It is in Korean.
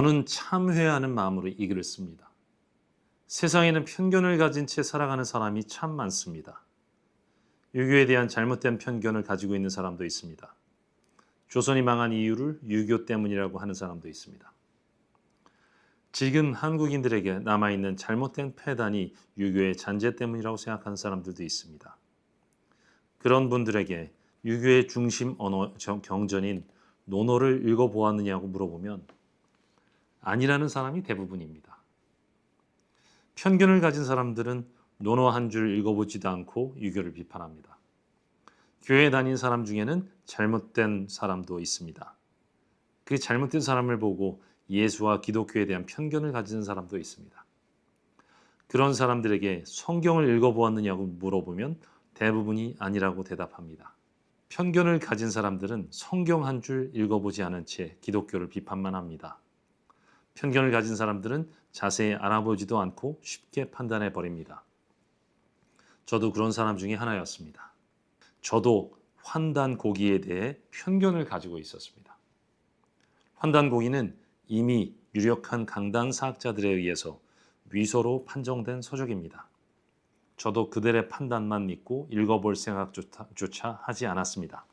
저는 참회하는 마음으로 이 글을 씁니다. 세상에는 편견을 가진 채 살아가는 사람이 참 많습니다. 유교에 대한 잘못된 편견을 가지고 있는 사람도 있습니다. 조선이 망한 이유를 유교 때문이라고 하는 사람도 있습니다. 지금 한국인들에게 남아있는 잘못된 폐단이 유교의 잔재 때문이라고 생각하는 사람들도 있습니다. 그런 분들에게 유교의 중심 언어 정- 경전인 논어를 읽어보았느냐고 물어보면 아니라는 사람이 대부분입니다. 편견을 가진 사람들은 논어 한 줄 읽어보지도 않고 유교를 비판합니다. 교회 다닌 사람 중에는 잘못된 사람도 있습니다. 그 잘못된 사람을 보고 예수와 기독교에 대한 편견을 가지는 사람도 있습니다. 그런 사람들에게 성경을 읽어보았느냐고 물어보면 대부분이 아니라고 대답합니다. 편견을 가진 사람들은 성경 한 줄 읽어보지 않은 채 기독교를 비판만 합니다. 편견을 가진 사람들은 자세히 알아보지도 않고 쉽게 판단해 버립니다. 저도 그런 사람 중에 하나였습니다. 저도 환단 고기에 대해 편견을 가지고 있었습니다. 환단 고기는 이미 유력한 강단 사학자들에 의해서 위서로 판정된 서적입니다. 저도 그들의 판단만 믿고 읽어볼 생각조차 하지 않았습니다.